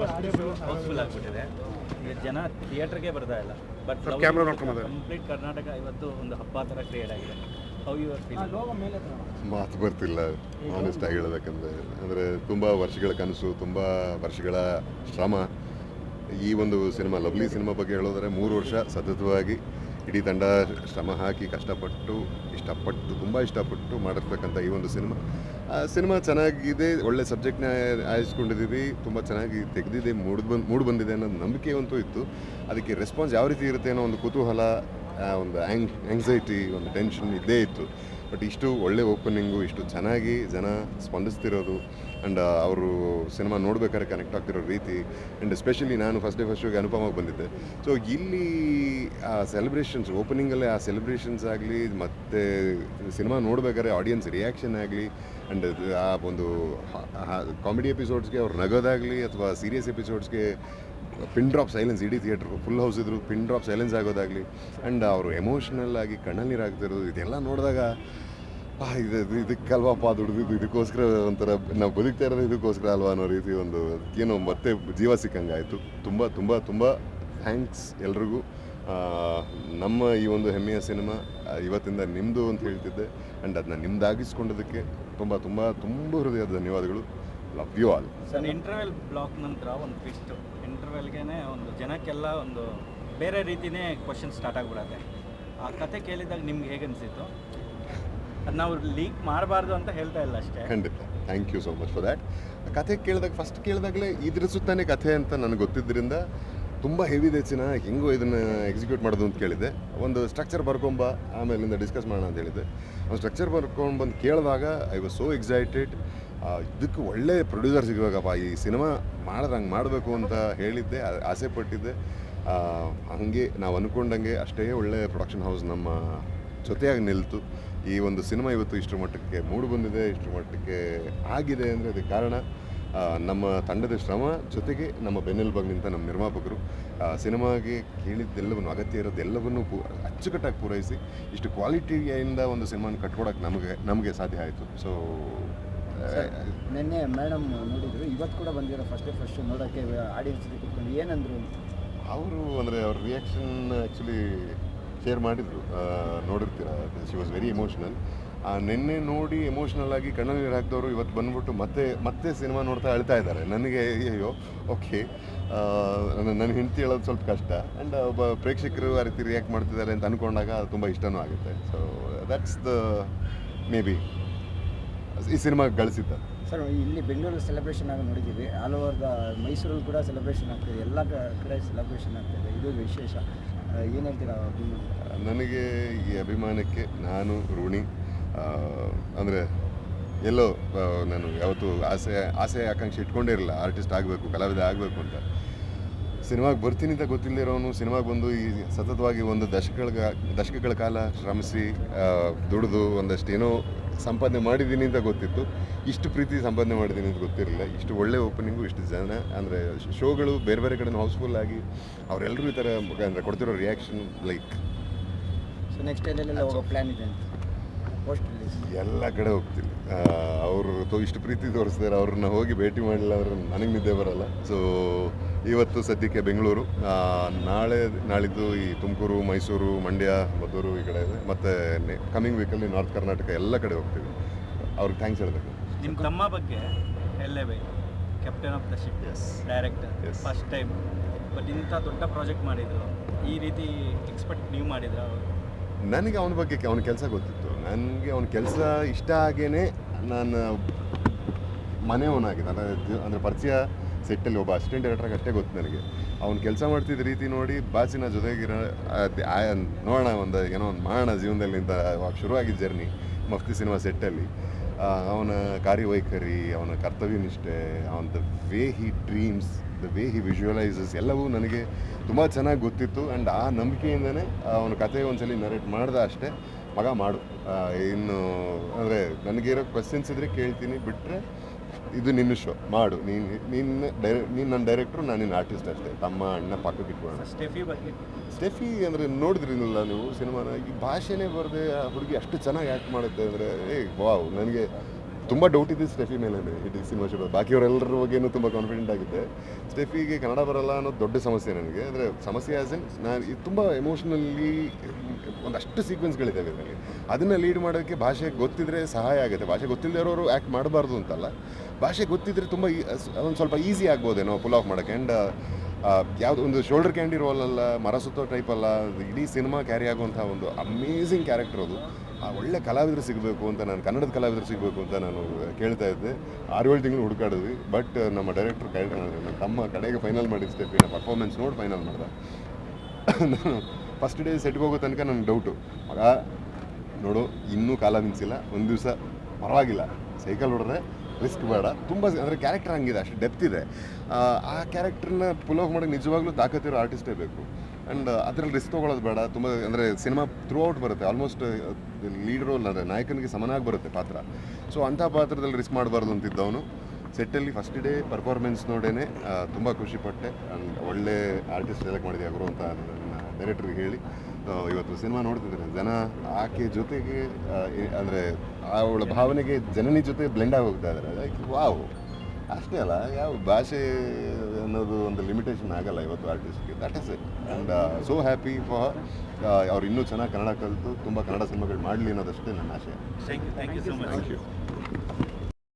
House full ಆಗಿಬಿಟ್ಟಿದೆ. ಜನ ಥಿಯೇಟರ್ಗೆ ಬರ್ತಾ ಇಲ್ಲ. ಬಟ್ ಕ್ಯಾಮ್ರಾ ನೋಡ್ಕೊಂಡ್. ಕಂಪ್ಲೀಟ್ ಕರ್ನಾಟಕ ಇವತ್ತು ಒಂದು ಹಬ್ಬ ಥರ ಕ್ರಿಯೇಟ್ ಆಗಿದೆ. ಹೌ ಯು ಆರ್ ಫೀಲಿಂಗ್ ಮಾತು ಬರ್ತಿಲ್ಲ ಆನೆಸ್ಟ್ ಆಗಿ ಹೇಳಬೇಕಂದ್ರೆ. ಅಂದರೆ ತುಂಬ ವರ್ಷಗಳ ಕನಸು ತುಂಬ ವರ್ಷಗಳ ಶ್ರಮ. ಈ ಒಂದು ಸಿನಿಮಾ ಲವ್ಲಿ ಸಿನಿಮಾ ಬಗ್ಗೆ ಹೇಳೋದ್ರೆ ಮೂರು ವರ್ಷ ಸತತವಾಗಿ ಇಡೀ ತಂಡ ಶ್ರಮ ಹಾಕಿ ಕಷ್ಟಪಟ್ಟು, ಇಷ್ಟಪಟ್ಟು, ತುಂಬ ಇಷ್ಟಪಟ್ಟು ಮಾಡಿರ್ತಕ್ಕಂಥ ಈ ಒಂದು ಸಿನಿಮಾ. ಆ ಸಿನಿಮಾ ಚೆನ್ನಾಗಿದೆ, ಒಳ್ಳೆ ಸಬ್ಜೆಕ್ಟ್ನ ಆಯಿಸ್ಕೊಂಡಿದ್ದೀವಿ ತುಂಬ ಚೆನ್ನಾಗಿ ತೆಗೆದಿದೆ, ಮೂಡ್ ಬಂದು, ಮೂಡ್ ಬಂದಿದೆ ಅನ್ನೋದು ನಂಬಿಕೆ ಅಂತೂ ಇತ್ತು. ಅದಕ್ಕೆ ರೆಸ್ಪಾನ್ಸ್ ಯಾವ ರೀತಿ ಇರುತ್ತೆ ಅನ್ನೋ ಒಂದು ಕುತೂಹಲ ಒಂದು ಆ್ಯಂಗ್ ಆ್ಯಂಗ್ಸೈಟಿ ಒಂದು ಟೆನ್ಷನ್ ಇದ್ದೇ ಇತ್ತು. ಬಟ್ ಇಷ್ಟು ಒಳ್ಳೆ ಓಪನಿಂಗು, ಇಷ್ಟು ಚೆನ್ನಾಗಿ ಜನ ಸ್ಪಂದಿಸ್ತಿರೋದು ಆ್ಯಂಡ್ ಅವರು ಸಿನಿಮಾ ನೋಡ್ಬೇಕಾದ್ರೆ ಕನೆಕ್ಟ್ ಆಗ್ತಿರೋ ರೀತಿ ಆ್ಯಂಡ್ ಎಸ್ಪೆಷಲಿ ನಾನು ಫಸ್ಟ್ ಡೇ ಫಸ್ಟ್ ಶೋಗೆ ಅನುಪಮಾಗಿ ಬಂದಿದ್ದೆ. ಸೊ ಇಲ್ಲಿ, ಆ ಸೆಲೆಬ್ರೇಷನ್ಸ್ ಓಪನಿಂಗಲ್ಲೇ ಆ ಸೆಲೆಬ್ರೇಷನ್ಸ್ ಆಗಲಿ, ಮತ್ತು ಸಿನಿಮಾ ನೋಡ್ಬೇಕಾದ್ರೆ ಆಡಿಯನ್ಸ್ ರಿಯಾಕ್ಷನ್ ಆಗಲಿ ಆ್ಯಂಡ್ ಆ, ಒಂದು ಕಾಮಿಡಿ ಎಪಿಸೋಡ್ಸ್ಗೆ ಅವ್ರು ನಗೋದಾಗಲಿ ಅಥವಾ ಸೀರಿಯಸ್ ಎಪಿಸೋಡ್ಸ್ಗೆ ಪಿನ್ ಡ್ರಾಪ್ ಸೈಲೆನ್ಸ್ ಇಡೀ ಥಿಯೇಟ್ರ್ ಫುಲ್ ಹೌಸ್ ಇದ್ರು ಪಿನ್ ಡ್ರಾಪ್ ಸೈಲೆನ್ಸ್ ಆಗೋದಾಗಲಿ. ಆ್ಯಂಡ್ ಅವರು ಎಮೋಷ್ನಲ್ ಆಗಿ ಕಣ್ಣಲ್ಲಿ ನೀರಾಗ್ತಿರೋದು, ಇದೆಲ್ಲ ನೋಡಿದಾಗ ಇದು ಇದಕ್ಕಲ್ವಪ್ಪ ದುಡ್ದಿದ್ದು ಇದಕ್ಕೋಸ್ಕರ ಒಂಥರ, ನಾವು ಬದುಕ್ತಾ ಇರೋದು ಇದಕ್ಕೋಸ್ಕರ ಅಲ್ವಾ ಅನ್ನೋ ರೀತಿ ಒಂದು, ಏನೋ ಮತ್ತೆ ಜೀವ ಸಿಕ್ಕಂಗೆ ಆಯಿತು ತುಂಬ ತುಂಬ ತುಂಬ ಥ್ಯಾಂಕ್ಸ್ ಎಲ್ರಿಗೂ. ನಮ್ಮ ಈ ಒಂದು ಹೆಮ್ಮೆಯ ಸಿನಿಮಾ ಇವತ್ತಿಂದ ನಿಮ್ಮದು ಅಂತ ಹೇಳ್ತಿದ್ದೆ. ಆ್ಯಂಡ್ ಅದನ್ನ ನಿಮ್ದಾಗಿಸ್ಕೊಂಡದಕ್ಕೆ ತುಂಬ ತುಂಬ ತುಂಬ ಹೃದಯದ ಧನ್ಯವಾದಗಳು. Love you all sir interval block ನಂತರ ಒಂದು ಟ್ವಿಸ್ಟ್ ಇಂಟರ್ವೆಲ್ಗೆ ಒಂದು ಜನಕ್ಕೆಲ್ಲ ಒಂದು ಬೇರೆ ರೀತಿನೇ ಕ್ವಶನ್ ಸ್ಟಾರ್ಟ್ ಆಗಿಬಿಡತ್ತೆ. ಆ ಕತೆ ಕೇಳಿದಾಗ ನಿಮ್ಗೆ ಹೇಗೆ ಅನಿಸಿತ್ತು? ನಾವು ಲೀಕ್ ಮಾಡಬಾರ್ದು ಅಂತ ಹೇಳ್ತಾ ಇಲ್ಲ ಅಷ್ಟೇ. ಖಂಡಿತ. Thank you so much for that ಕಥೆ ಕೇಳಿದಾಗ ಫಸ್ಟ್ ಕೇಳಿದಾಗಲೇ ಇದ್ರ ಸುತ್ತಾನೆ ಕಥೆ ಅಂತ ನನಗೆ ಗೊತ್ತಿದ್ದರಿಂದ ತುಂಬ ಹೆವಿ ದೇಚಿನ ಹೆಂಗೋ ಇದನ್ನು ಎಕ್ಸಿಕ್ಯೂಟ್ ಮಾಡೋದು ಅಂತ ಕೇಳಿದೆ ಒಂದು ಸ್ಟ್ರಕ್ಚರ್ ಬರ್ಕೊಂಬ, ಆಮೇಲಿಂದ ಡಿಸ್ಕಸ್ ಮಾಡೋಣ ಅಂತ ಹೇಳಿದೆ ಒಂದು ಸ್ಟ್ರಕ್ಚರ್ ಬರ್ಕೊಂಡು ಬಂದು ಕೇಳಿದಾಗ ಐ ವಾಸ್ ಸೋ ಎಕ್ಸೈಟೆಡ್ ಇದಕ್ಕೆ ಒಳ್ಳೆ ಪ್ರೊಡ್ಯೂಸರ್ ಸಿಗಬೇಕಪ್ಪ ಈ ಸಿನಿಮಾ ಮಾಡಿದ್ರೆ ಹಂಗೆ ಮಾಡಬೇಕು ಅಂತ ಹೇಳಿದ್ದೆ ಆಸೆ ಪಟ್ಟಿದ್ದೆ. ಹಂಗೆ ನಾವು ಅಂದ್ಕೊಂಡಂಗೆ ಅಷ್ಟೇ ಒಳ್ಳೆ ಪ್ರೊಡಕ್ಷನ್ ಹೌಸ್ ನಮ್ಮ ಜೊತೆಯಾಗಿ ನಿಲ್ತು. ಈ ಒಂದು ಸಿನಿಮಾ ಇವತ್ತು ಇಷ್ಟರ ಮಟ್ಟಕ್ಕೆ ಮೂಡು ಬಂದಿದೆ ಇಷ್ಟರ ಮಟ್ಟಕ್ಕೆ ಆಗಿದೆ ಅಂದರೆ ಅದಕ್ಕೆ ಕಾರಣ ನಮ್ಮ ತಂಡದ ಶ್ರಮ ಜೊತೆಗೆ ನಮ್ಮ ಬೆನ್ನೆಲುಬಾಗಿ ನಿಂತ ನಮ್ಮ ನಿರ್ಮಾಪಕರು. ಸಿನಿಮಾಗೆ ಕೇಳಿದ್ದೆಲ್ಲವನ್ನು, ಅಗತ್ಯ ಇರೋದೆಲ್ಲವನ್ನು ಪೂ, ಅಚ್ಚುಕಟ್ಟಾಗಿ ಪೂರೈಸಿ, ಇಷ್ಟು ಕ್ವಾಲಿಟಿಯಿಂದ ಒಂದು ಸಿನಿಮಾನ ಕಟ್ಕೊಡೋಕೆ ನಮಗೆ ನಮಗೆ ಸಾಧ್ಯ ಆಯಿತು. ಸೊ ನಿನ್ನೆ ಮೇಡಮ್ ನೋಡಿದ್ರು ಇವತ್ತು ಕೂಡ ಬಂದಿರೋ ಫಸ್ಟೇ ಫಸ್ಟ್ ನೋಡೋಕ್ಕೆ ಆಡಿಯನ್ಸ್ ಕೂತ್ಕೊಂಡು ಏನಂದ್ರು? ಅವರು ಅಂದರೆ ಅವ್ರ ರಿಯಾಕ್ಷನ್ ಆ್ಯಕ್ಚುಲಿ ಶೇರ್ ಮಾಡಿದರು. ನೋಡಿರ್ತೀರ ಶಿ ವಾಸ್ ವೆರಿ ಇಮೋಷ್ನಲ್ ನಿನ್ನೆ ನೋಡಿ ಎಮೋಷನಲ್ ಆಗಿ ಕಣ್ಣಲ್ಲಿ ನೀರು ಹಾಕಿದವರು ಇವತ್ತು ಬಂದ್ಬಿಟ್ಟು ಮತ್ತೆ ಮತ್ತೆ ಸಿನಿಮಾ ನೋಡ್ತಾ ಅಳ್ತಾ ಇದ್ದಾರೆ. ನನಗೆ ಅಯ್ಯೋ ಓಕೆ ನನ್ನ ಹೆಂಡತಿ ಹೇಳೋದು ಸ್ವಲ್ಪ ಕಷ್ಟ. ಆ್ಯಂಡ್ ಒಬ್ಬ ಪ್ರೇಕ್ಷಕರು ಆ ರೀತಿ ರಿಯಾಕ್ಟ್ ಮಾಡ್ತಿದ್ದಾರೆ ಅಂತ ಅಂದ್ಕೊಂಡಾಗ ಅದು ತುಂಬ ಇಷ್ಟನೂ ಆಗುತ್ತೆ. So that's the maybe ಈ ಸಿನಿಮಾ ಗಳಿಸಿದ್ದ? ಸರ್ ಇಲ್ಲಿ ಬೆಂಗಳೂರು ಸೆಲೆಬ್ರೇಷನ್ ಆಗಿ ನೋಡಿದ್ದೀವಿ. ಆಲ್ ಓವರ್ ದ ಮೈಸೂರಲ್ಲಿ ಕೂಡ ಸೆಲೆಬ್ರೇಷನ್ ಆಗ್ತಿದೆ ಎಲ್ಲ ಕಡೆ ಸೆಲೆಬ್ರೇಷನ್ ಆಗ್ತಿದೆ ಇದು. ವಿಶೇಷ. ಏನು ಹೇಳ್ತೀರಾ ನನಗೆ ಈ ಅಭಿಮಾನಕ್ಕೆ ನಾನು ಋಣಿ ಅಂದರೆ ಎಲ್ಲೋ ನಾನು ಯಾವತ್ತೂ ಆಸೆ ಆಸೆ ಆಕಾಂಕ್ಷೆ ಇಟ್ಕೊಂಡೇ ಇರಲಿಲ್ಲ ಆರ್ಟಿಸ್ಟ್ ಆಗಬೇಕು ಕಲಾವಿದ ಆಗಬೇಕು ಅಂತ. ಸಿನಿಮಾಗೆ ಬರ್ತೀನಿ ಅಂತ ಗೊತ್ತಿಲ್ಲದೆ ಇರೋನು ಸಿನಿಮಾಗೆ ಬಂದು ಈ ಸತತವಾಗಿ ಒಂದು ದಶಕಗಳ ದಶಕಗಳ ಕಾಲ ಶ್ರಮಿಸಿ ದುಡಿದು ಒಂದಷ್ಟು ಏನೋ ಸಂಪಾದನೆ ಮಾಡಿದ್ದೀನಿ ಅಂತ ಗೊತ್ತಿತ್ತು. ಇಷ್ಟು ಪ್ರೀತಿ ಸಂಪಾದನೆ ಮಾಡಿದ್ದೀನಿ ಅಂತ ಗೊತ್ತಿರಲಿಲ್ಲ. ಇಷ್ಟು ಒಳ್ಳೆ ಓಪನಿಂಗು ಇಷ್ಟು ಜನ ಅಂದರೆ ಶೋಗಳು ಬೇರೆ ಬೇರೆ ಕಡೆ ಹೌಸ್ಫುಲ್ ಆಗಿ ಅವರೆಲ್ಲರೂ ಈ ಥರ ಅಂದರೆ ಕೊಡ್ತಿರೋ ರಿಯಾಕ್ಷನ್ ಲೈಕ್ ಸೊ ನೆಕ್ಸ್ಟ್ ಎಲ್ಲೆಲ್ಲ ಹೋಗೋ ಪ್ಲ್ಯಾನ್ ಇದೆ ಅಂತ. ಎಲ್ಲ ಕಡೆ ಹೋಗ್ತೀನಿ. ಅವರು ತೋ ಇಷ್ಟು ಪ್ರೀತಿ ತೋರಿಸ್ತಾರೆ ಅವ್ರನ್ನ ಹೋಗಿ ಭೇಟಿ ಮಾಡಲಿಲ್ಲ ಅಂದ್ರೆ ನನಗೆ ನಿದ್ದೆ ಬರಲ್ಲ. ಸೊ ಇವತ್ತು ಸದ್ಯಕ್ಕೆ ಬೆಂಗಳೂರು. ನಾಳೆ ನಾಳಿದ್ದು ಈ ತುಮಕೂರು ಮೈಸೂರು ಮಂಡ್ಯ ಮದ್ದೂರು ಈ ಕಡೆ ಇದೆ. ಮತ್ತೆ ಕಮಿಂಗ್ ವೀಕಲ್ಲಿ ನಾರ್ತ್ ಕರ್ನಾಟಕ ಎಲ್ಲ ಕಡೆ ಹೋಗ್ತೀವಿ. ಅವ್ರಿಗೆ ಥ್ಯಾಂಕ್ಸ್ ಹೇಳಬೇಕು. ನಿಮ್ಮ ತಮ್ಮ ಬಗ್ಗೆ ಹೇಳಲೇಬೇಕು captain of the ship as director. First time but ಇಂಥ ದೊಡ್ಡ ಪ್ರಾಜೆಕ್ಟ್ ಮಾಡಿದ್ರು. ಈ ರೀತಿ ಎಕ್ಸ್ಪೆಕ್ಟ್ ನೀವು ಮಾಡಿದ್ರ ನನಗೆ ಅವನ ಬಗ್ಗೆ ಅವನ ಕೆಲಸ ಗೊತ್ತಿತ್ತು. ನನಗೆ ಅವನ ಕೆಲಸ ಇಷ್ಟ ಆಗೇನೆ ನಾನು ಮನೆ ಮನೆಯವನಾಗಿದೆ ಅಂದರೆ ಅಂದರೆ ಪರಿಚಯ ಸೆಟ್ಟಲ್ಲಿ ಒಬ್ಬ ಅಸಿಸ್ಟೆಂಟ್ ಡೈರೆಕ್ಟ್ರಾಗ ಅಷ್ಟೇ ಗೊತ್ತು ನನಗೆ. ಅವ್ನು ಕೆಲಸ ಮಾಡ್ತಿದ್ದ ರೀತಿ ನೋಡಿ ಬಾಸಿನ ಜೊತೆಗಿರೋ ನೋಡೋಣ ಒಂದು, ಏನೋ ಒಂದು ಮಾಡೋಣ ಜೀವನದಲ್ಲಿ ಅಂತ ಶುರುವಾಗಿದ್ದ ಜರ್ನಿ ಮಫ್ತಿ ಸಿನಿಮಾ ಸೆಟ್ಟಲ್ಲಿ. ಅವನ ಕಾರ್ಯವೈಖರಿ, ಅವನ ಕರ್ತವ್ಯನಿಷ್ಠೆ ಅವನ the way he dreams, the way he visualises ಎಲ್ಲವೂ ನನಗೆ ತುಂಬ ಚೆನ್ನಾಗಿ ಗೊತ್ತಿತ್ತು. ಆ್ಯಂಡ್ ಆ ನಂಬಿಕೆಯಿಂದನೇ ಅವನ ಕತೆ ಒಂದ್ಸಲಿ ನರೇಟ್ ಮಾಡ್ದೆ ಅಷ್ಟೇ, ಮಗ ಮಾಡು. ಇನ್ನು, ಅಂದರೆ ನನಗಿರೋ ಕ್ವೆಶನ್ಸ್ ಇದ್ದರೆ ಕೇಳ್ತೀನಿ. ಬಿಟ್ಟರೆ ಇದು ನಿನ್ನ ಶೋ ಮಾಡು. ನೀನು ನಿನ್ನ ಡೈರೆ ನೀನು ನನ್ನ ಡೈರೆಕ್ಟ್ರು ನಾನು ನಿನ್ನ ಆರ್ಟಿಸ್ಟ್ ಅಷ್ಟೇ. ತಮ್ಮ ಅಣ್ಣ ಪಕ್ಕಕ್ಕೆ ಇಟ್ಕೊಳ್ಳೋಣ. ಸ್ಟೆಫಿ ಬಗ್ಗೆ. ಸ್ಟೆಫಿ ಅಂದರೆ ನೋಡಿದ್ರಿಲ್ಲ ನೀವು ಸಿನಿಮಾನ ಈ ಭಾಷೆನೇ ಬರದೆ ಆ ಹುಡುಗಿ ಅಷ್ಟು ಚೆನ್ನಾಗಿ ಆ್ಯಕ್ಟ್ ಮಾಡುತ್ತೆ ಅಂದರೆ ಏ ವಾವ್ ನನಗೆ ತುಂಬ ಡೌಟ್ ಇದೆ ಸ್ಟೆಫಿ ಮೇಲೆ ಇಡೀ ಸಿನಿಮಾ ಶೋ ಬಾಕಿಯವರೆಲ್ಲರ ಬಗ್ಗೆನೂ ತುಂಬ ಕಾನ್ಫಿಡೆಂಟ್ ಆಗಿದ್ದೆ. ಸ್ಟೆಫಿಗೆ ಕನ್ನಡ ಬರಲ್ಲ ಅನ್ನೋದು ದೊಡ್ಡ ಸಮಸ್ಯೆ ನನಗೆ. ಅಂದರೆ ಸಮಸ್ಯೆ ಆಸ್ ಇನ್ ನಾನು ಇದು ತುಂಬ ಎಮೋಷ್ನಲಿ ಒಂದಷ್ಟು ಸೀಕ್ವೆನ್ಸ್ಗಳಿದ್ದಾವೆ ಇದರಲ್ಲಿ. ಅದನ್ನು ಲೀಡ್ ಮಾಡೋಕ್ಕೆ ಭಾಷೆ ಗೊತ್ತಿದ್ರೆ ಸಹಾಯ ಆಗುತ್ತೆ. ಭಾಷೆ ಗೊತ್ತಿಲ್ಲದೆ ಇರೋರು ಆ್ಯಕ್ಟ್ ಮಾಡಬಾರ್ದು ಅಂತಲ್ಲ. ಭಾಷೆ ಗೊತ್ತಿದ್ರೆ ತುಂಬ ಒಂದು ಸ್ವಲ್ಪ ಈಸಿ ಆಗ್ಬೋದೇನೋ ಪುಲ್ ಆಫ್ ಮಾಡೋಕ್ಕೆ. ಆ್ಯಂಡ್ ಯಾವುದು ಒಂದು ಶೋಲ್ಡರ್ ಕ್ಯಾಂಡಿ ರೋಲ್ ಅಲ್ಲ, ಮರ ಸುತ್ತೋ ಟೈಪ್ ಅಲ್ಲ ಇಡೀ ಸಿನಿಮಾ ಕ್ಯಾರಿ ಆಗುವಂಥ ಒಂದು ಅಮೇಝಿಂಗ್ ಕ್ಯಾರೆಕ್ಟರ್ ಅದು. ಆ, ಒಳ್ಳೆ ಕಲಾವಿದರು ಸಿಗಬೇಕು ಅಂತ ನಾನು, ಕನ್ನಡದ ಕಲಾವಿದರು ಸಿಗಬೇಕು ಅಂತ ನಾನು ಕೇಳ್ತಾ ಇದ್ದೆ. ಆರು ಏಳು ತಿಂಗಳು ಹುಡುಕಾಡಿದ್ವಿ. ಬಟ್ ನಮ್ಮ ಡೈರೆಕ್ಟರ್ ಕೈ ತಮ್ಮ ಕಡೆಗೆ ಫೈನಲ್ ಮಾಡಿದ ಪರ್ಫಾರ್ಮೆನ್ಸ್ ನೋಡಿ ಫೈನಲ್ ಮಾಡ್ದೆ. ಫಸ್ಟ್ ಡೇ ಸೆಟ್ಗೆ ಹೋಗೋ ತನಕ ನನಗೆ ಡೌಟು ಮಗ ನೋಡು ಇನ್ನೂ ಕಾಲ ನಿಲ್ಸಿಲ್ಲ. ಒಂದು ದಿವಸ ಪರವಾಗಿಲ್ಲ. ಸೈಕಲ್ ಹೊಡೆದ್ರೆ ರಿಸ್ಕ್ ಬೇಡ. ತುಂಬ ಅಂದರೆ ಕ್ಯಾರೆಕ್ಟರ್ ಹಂಗಿದೆ ಅಷ್ಟು ಡೆಪ್ತ್ ಇದೆ. ಆ, ಕ್ಯಾರೆಕ್ಟರ್ನ ಪುಲ್ ಆಫ್ ಮಾಡೋಕ್ಕೆ ನಿಜವಾಗ್ಲೂ ತಾಕತ್ತಿರೋ ಆರ್ಟಿಸ್ಟೇ ಬೇಕು. ಆ್ಯಂಡ್ ಅದರಲ್ಲಿ ರಿಸ್ಕ್ ತೊಗೊಳೋದು ಬೇಡ. ತುಂಬ ಅಂದರೆ ಸಿನಿಮಾ ಥ್ರೂ ಔಟ್ ಬರುತ್ತೆ ಆಲ್ಮೋಸ್ಟ್ ಲೀಡ್ ರೋಲ್ ಅಂದರೆ ನಾಯಕನಿಗೆ ಸಮನಾಗಿ ಬರುತ್ತೆ ಪಾತ್ರ. ಸೊ ಅಂಥ ಪಾತ್ರದಲ್ಲಿ ರಿಸ್ಕ್ ಮಾಡಬಾರ್ದು ಅಂತಿದ್ದವನು. ಸೆಟ್ಟಲ್ಲಿ ಫಸ್ಟ್ ಡೇ ಪರ್ಫಾರ್ಮೆನ್ಸ್ ನೋಡೇ ತುಂಬ ಖುಷಿಪಟ್ಟೆ ಆ್ಯಂಡ್ ಒಳ್ಳೆ ಆರ್ಟಿಸ್ಟ್ ಸೆಲೆಕ್ಟ್ ಮಾಡಿದೆ ಅವರು ಅಂತ ಡೈರೆಕ್ಟ್ರಿಗೆ ಹೇಳಿ ಇವತ್ತು ಸಿನಿಮಾ ನೋಡ್ತಿದ್ದಾರೆ. ಜನ ಆಕೆ ಜೊತೆಗೆ ಅಂದರೆ ಅವಳ ಭಾವನೆಗೆ ಜನನಿ ಜೊತೆ ಬ್ಲೆಂಡ್ ಆಗಿ ಹೋಗ್ತಾ ಇದ್ದಾರೆ. Like wow. ಅಷ್ಟೇ ಅಲ್ಲ ಯಾವ ಭಾಷೆ ಅನ್ನೋದು ಒಂದು ಲಿಮಿಟೇಷನ್ ಆಗಲ್ಲ ಇವತ್ತು ಆರ್ಟಿಸ್ಟ್ಗೆ that is it and so happy for ಅವ್ರು ಇನ್ನೂ ಚೆನ್ನಾಗಿ ಕನ್ನಡ ಕಲಿತು ತುಂಬ ಕನ್ನಡ ಸಿನಿಮಾಗಳು ಮಾಡಲಿ ಅನ್ನೋದಷ್ಟೇ ನನ್ನ ಮಚ್ ಥ್ಯಾಂಕ್ ಯು